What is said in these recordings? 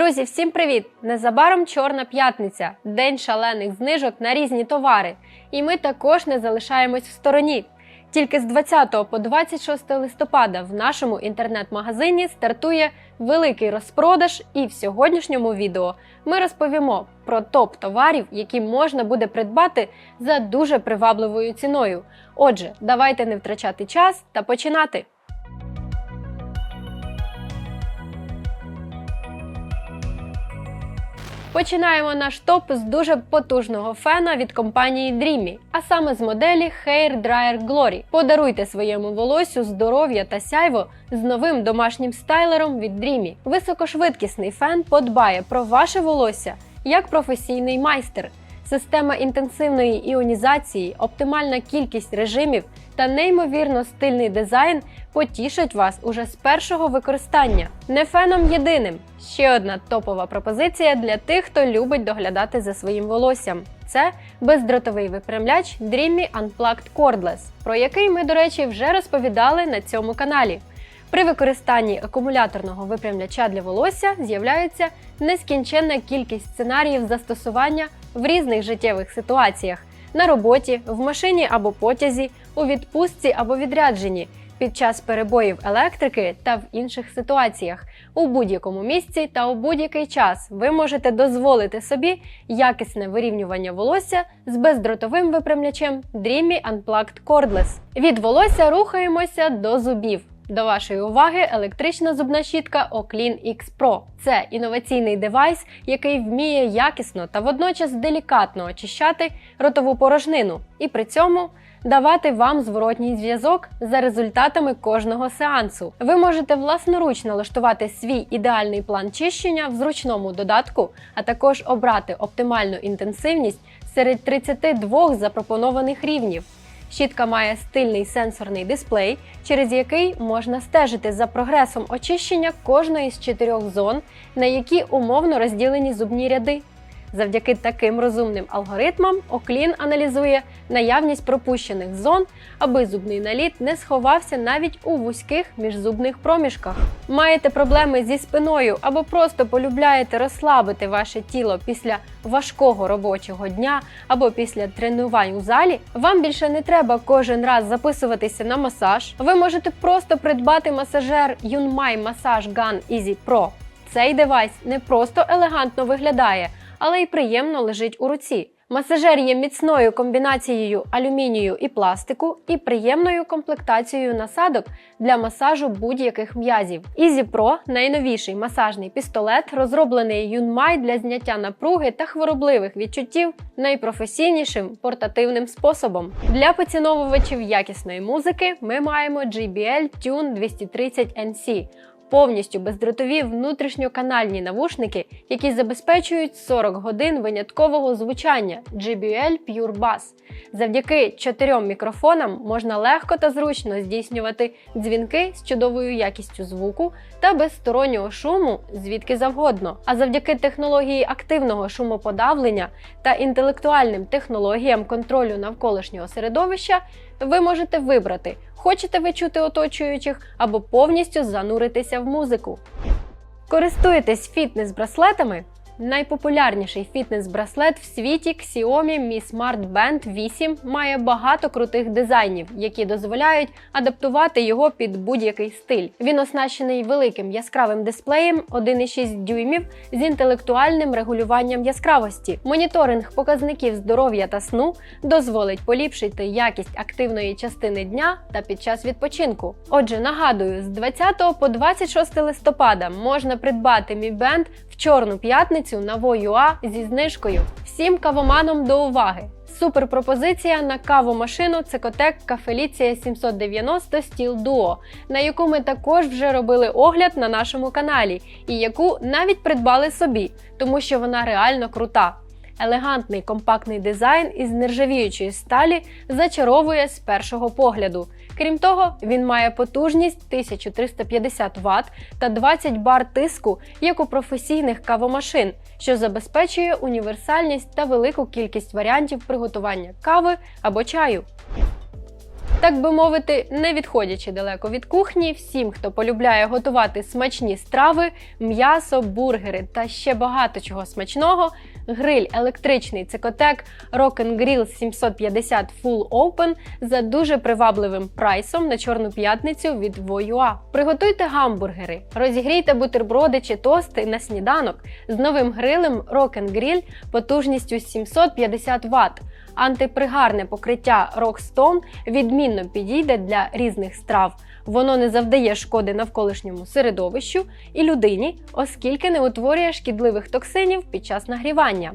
Друзі, всім привіт! Незабаром Чорна п'ятниця, день шалених знижок на різні товари. І ми також не залишаємось в стороні. Тільки з 20 по 26 листопада в нашому інтернет-магазині стартує великий розпродаж, і в сьогоднішньому відео ми розповімо про топ товарів, які можна буде придбати за дуже привабливою ціною. Отже, давайте не втрачати час та починати. Починаємо наш топ з дуже потужного фена від компанії Dreamy, а саме з моделі Hair Dryer Glory. Подаруйте своєму волосю здоров'я та сяйво з новим домашнім стайлером від Dreamy. Високошвидкісний фен подбає про ваше волосся як професійний майстер. Система інтенсивної іонізації, оптимальна кількість режимів та неймовірно стильний дизайн потішать вас уже з першого використання. Не феном єдиним. Ще одна топова пропозиція для тих, хто любить доглядати за своїм волоссям. Це бездротовий випрямляч Dreamy Unplugged Cordless, про який ми, до речі, вже розповідали на цьому каналі. При використанні акумуляторного випрямляча для волосся з'являється нескінченна кількість сценаріїв застосування в різних життєвих ситуаціях на роботі, в машині або потязі, у відпустці або відрядженні, під час перебоїв електрики та в інших ситуаціях. У будь-якому місці та у будь-який час ви можете дозволити собі якісне вирівнювання волосся з бездротовим випрямлячем Dreamy Unplugged Cordless. Від волосся рухаємося до зубів. До вашої уваги електрична зубна щітка Oclean X Pro. Це інноваційний девайс, який вміє якісно та водночас делікатно очищати ротову порожнину і при цьому давати вам зворотній зв'язок за результатами кожного сеансу. Ви можете власноруч налаштувати свій ідеальний план чищення в зручному додатку, а також обрати оптимальну інтенсивність серед 32 запропонованих рівнів. Щітка має стильний сенсорний дисплей, через який можна стежити за прогресом очищення кожної з чотирьох зон, на які умовно розділені зубні ряди. Завдяки таким розумним алгоритмам Оклін аналізує наявність пропущених зон, аби зубний наліт не сховався навіть у вузьких міжзубних проміжках. Маєте проблеми зі спиною або просто полюбляєте розслабити ваше тіло після важкого робочого дня або після тренувань у залі. Вам більше не треба кожен раз записуватися на масаж. Ви можете просто придбати масажер Yunmai Massage Gun Easy Pro. Цей девайс не просто елегантно виглядає але й приємно лежить у руці. Масажер є міцною комбінацією алюмінію і пластику і приємною комплектацією насадок для масажу будь-яких м'язів. Easy Pro – найновіший масажний пістолет, розроблений Yunmai для зняття напруги та хворобливих відчуттів найпрофесійнішим портативним способом. Для поціновувачів якісної музики ми маємо JBL Tune 230 NC повністю бездротові внутрішньоканальні навушники, які забезпечують 40 годин виняткового звучання JBL Pure Bass. Завдяки чотирьом мікрофонам можна легко та зручно здійснювати дзвінки з чудовою якістю звуку та без стороннього шуму звідки завгодно. А завдяки технології активного шумоподавлення та інтелектуальним технологіям контролю навколишнього середовища ви можете вибрати, хочете ви чути оточуючих або повністю зануритися в музику. Користуєтесь фітнес-браслетами? Найпопулярніший фітнес-браслет в світі Xiaomi Mi Smart Band 8 має багато крутих дизайнів, які дозволяють адаптувати його під будь-який стиль. Він оснащений великим яскравим дисплеєм 1,6 дюймів з інтелектуальним регулюванням яскравості. Моніторинг показників здоров'я та сну дозволить поліпшити якість активної частини дня та під час відпочинку. Отже, нагадую, з 20 по 26 листопада можна придбати Mi Band в чорну п'ятницю на Во.ЮА зі знижкою. Всім кавоманам до уваги! Суперпропозиція на кавомашину Цекотек Кафеліція 790 Steel Duo, на яку ми також вже робили огляд на нашому каналі, і яку навіть придбали собі, тому що вона реально крута. Елегантний компактний дизайн із нержавіючої сталі зачаровує з першого погляду. Крім того, він має потужність 1350 Вт та 20 бар тиску, як у професійних кавомашин, що забезпечує універсальність та велику кількість варіантів приготування кави або чаю. Так би мовити, не відходячи далеко від кухні, всім, хто полюбляє готувати смачні страви, м'ясо, бургери та ще багато чого смачного, гриль електричний цикотек Rock Grill 750 Full Open за дуже привабливим прайсом на Чорну п'ятницю від Voyua. Приготуйте гамбургери, розігрійте бутерброди чи тости на сніданок з новим грилем Rock Grill потужністю 750 Вт. Антипригарне покриття Rockstone відмінно підійде для різних страв. Воно не завдає шкоди навколишньому середовищу і людині, оскільки не утворює шкідливих токсинів під час нагрівання.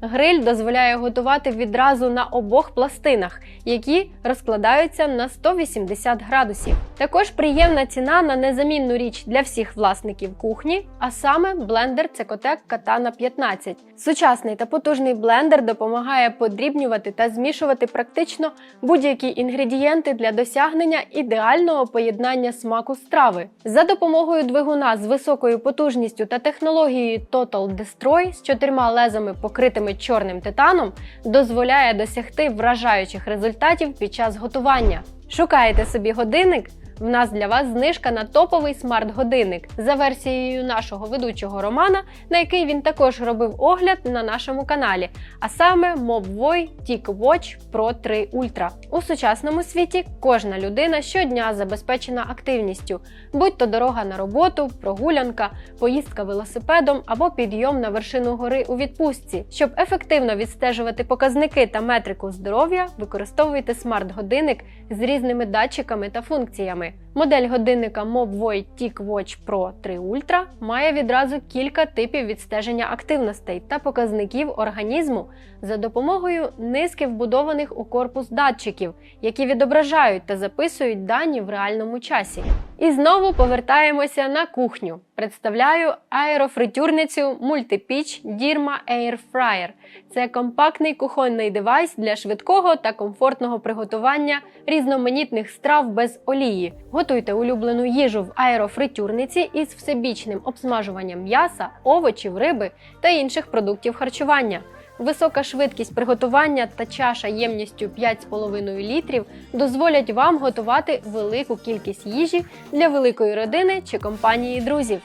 Гриль дозволяє готувати відразу на обох пластинах, які розкладаються на 180 градусів. Також приємна ціна на незамінну річ для всіх власників кухні, а саме блендер Cecotec Katana 15. Сучасний та потужний блендер допомагає подрібнювати та змішувати практично будь-які інгредієнти для досягнення ідеального поєднання смаку страви. За допомогою двигуна з високою потужністю та технологією Total Destroy з чотирма лезами покритими чорним титаном дозволяє досягти вражаючих результатів під час готування. Шукаєте собі годинник? В нас для вас знижка на топовий смарт-годинник за версією нашого ведучого Романа, на який він також робив огляд на нашому каналі, а саме Mobvoi TicWatch Pro 3 Ultra. У сучасному світі кожна людина щодня забезпечена активністю, будь то дорога на роботу, прогулянка, поїздка велосипедом або підйом на вершину гори у відпустці. Щоб ефективно відстежувати показники та метрику здоров'я, використовуйте смарт-годинник з різними датчиками та функціями. Модель годинника Mobvoi TicWatch Pro 3 Ultra має відразу кілька типів відстеження активностей та показників організму за допомогою низки вбудованих у корпус датчиків, які відображають та записують дані в реальному часі. І знову повертаємося на кухню. Представляю аерофритюрницю мультипіч Dirma Air Fryer. Це компактний кухонний девайс для швидкого та комфортного приготування різноманітних страв без олії. Готуйте улюблену їжу в аерофритюрниці із всебічним обсмажуванням м'яса, овочів, риби та інших продуктів харчування. Висока швидкість приготування та чаша ємністю 5,5 літрів дозволять вам готувати велику кількість їжі для великої родини чи компанії друзів.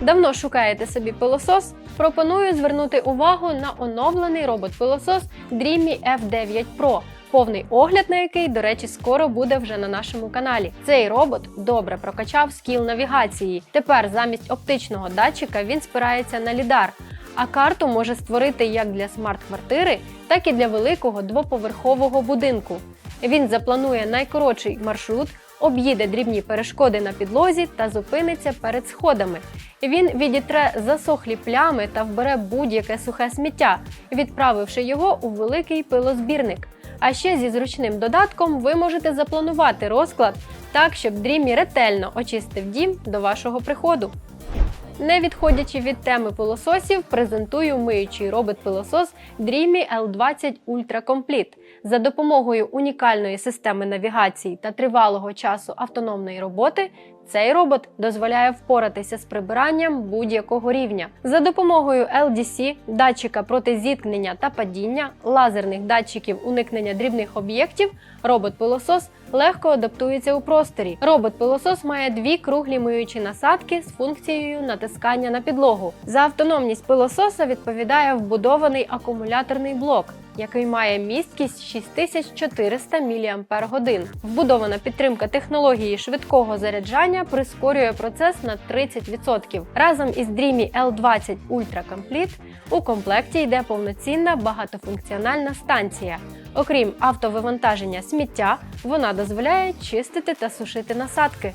Давно шукаєте собі пилосос? Пропоную звернути увагу на оновлений робот-пилосос Dreamy F9 Pro. Повний огляд на який, до речі, скоро буде вже на нашому каналі. Цей робот добре прокачав скіл навігації. Тепер замість оптичного датчика він спирається на лідар, а карту може створити як для смарт-квартири, так і для великого двоповерхового будинку. Він запланує найкоротший маршрут, об'їде дрібні перешкоди на підлозі та зупиниться перед сходами. Він відітре засохлі плями та вбере будь-яке сухе сміття, відправивши його у великий пилозбірник. А ще зі зручним додатком ви можете запланувати розклад так, щоб Дрімі ретельно очистив дім до вашого приходу. Не відходячи від теми пилососів, презентую миючий робот-пилосос Dreamy L20 Ultra Complete. За допомогою унікальної системи навігації та тривалого часу автономної роботи цей робот дозволяє впоратися з прибиранням будь-якого рівня. За допомогою LDC, датчика проти зіткнення та падіння, лазерних датчиків уникнення дрібних об'єктів, робот-пилосос легко адаптується у просторі. Робот-пилосос має дві круглі миючі насадки з функцією натискання на підлогу. За автономність пилососа відповідає вбудований акумуляторний блок. Який має місткість 6400 мАч. Вбудована підтримка технології швидкого заряджання прискорює процес на 30%. Разом із Dreamy L20 Ultra Complete у комплекті йде повноцінна багатофункціональна станція. Окрім автовивантаження сміття, вона дозволяє чистити та сушити насадки.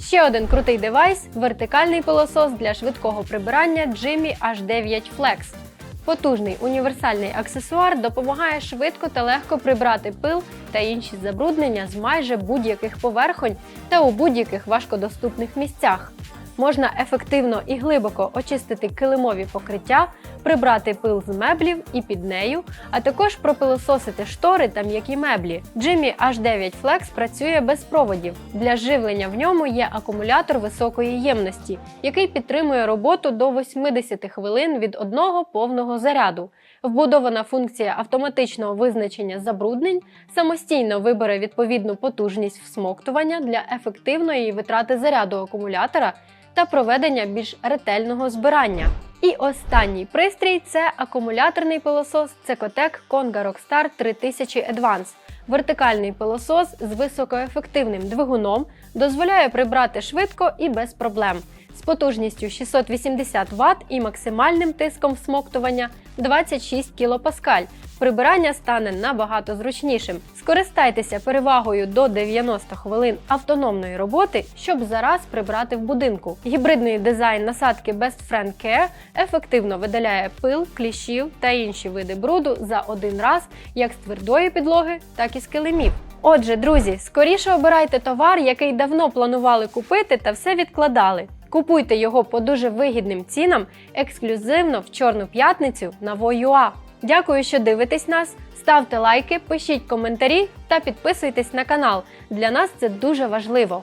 Ще один крутий девайс вертикальний пилосос для швидкого прибирання Jimmy H9 Flex. Потужний універсальний аксесуар допомагає швидко та легко прибрати пил та інші забруднення з майже будь-яких поверхонь та у будь-яких важкодоступних місцях. Можна ефективно і глибоко очистити килимові покриття, прибрати пил з меблів і під нею, а також пропилососити штори та м'які меблі. Jimmy H9 Flex працює без проводів. Для живлення в ньому є акумулятор високої ємності, який підтримує роботу до 80 хвилин від одного повного заряду. Вбудована функція автоматичного визначення забруднень самостійно вибере відповідну потужність всмоктування для ефективної витрати заряду акумулятора та проведення більш ретельного збирання. І останній пристрій це акумуляторний пилосос Cecotec Conga Rockstar 3000 Advance. Вертикальний пилосос з високоефективним двигуном дозволяє прибрати швидко і без проблем. Потужністю 680 Вт і максимальним тиском всмоктування 26 кПа. Прибирання стане набагато зручнішим. Скористайтеся перевагою до 90 хвилин автономної роботи, щоб зараз прибрати в будинку. Гібридний дизайн насадки Best Friend Care ефективно видаляє пил, кліщів та інші види бруду за один раз, як з твердої підлоги, так і з килимів. Отже, друзі, скоріше обирайте товар, який давно планували купити та все відкладали. Купуйте його по дуже вигідним цінам ексклюзивно в Чорну п'ятницю на Воюа. Дякую, що дивитесь нас. Ставте лайки, пишіть коментарі та підписуйтесь на канал. Для нас це дуже важливо.